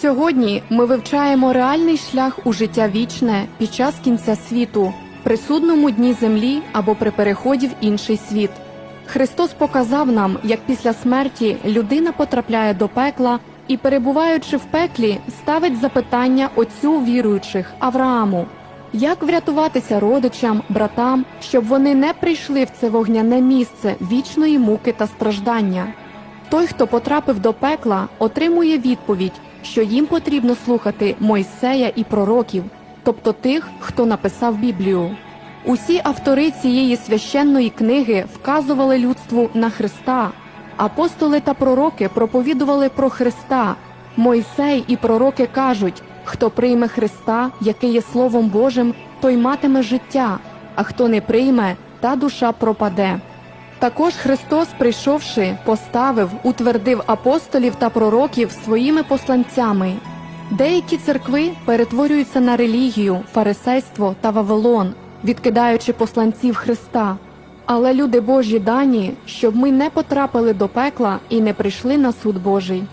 Сьогодні ми вивчаємо реальний шлях у життя вічне під час кінця світу, при судному дні землі або при переході в інший світ. Христос показав нам, як після смерті людина потрапляє до пекла і, перебуваючи в пеклі, ставить запитання отцю віруючих Аврааму. Як врятуватися родичам, братам, щоб вони не прийшли в це вогняне місце вічної муки та страждання? Той, хто потрапив до пекла, отримує відповідь, що їм потрібно слухати Мойсея і пророків, тобто тих, хто написав Біблію. Усі автори цієї священної книги вказували людству на Христа. Апостоли та пророки проповідували про Христа. Мойсей і пророки кажуть: хто прийме Христа, який є Словом Божим, той матиме життя, а хто не прийме, та душа пропаде. Також Христос, прийшовши, поставив, утвердив апостолів та пророків своїми посланцями. Деякі церкви перетворюються на релігію, фарисейство та Вавилон, відкидаючи посланців Христа. Але люди Божі дані, щоб ми не потрапили до пекла і не прийшли на суд Божий.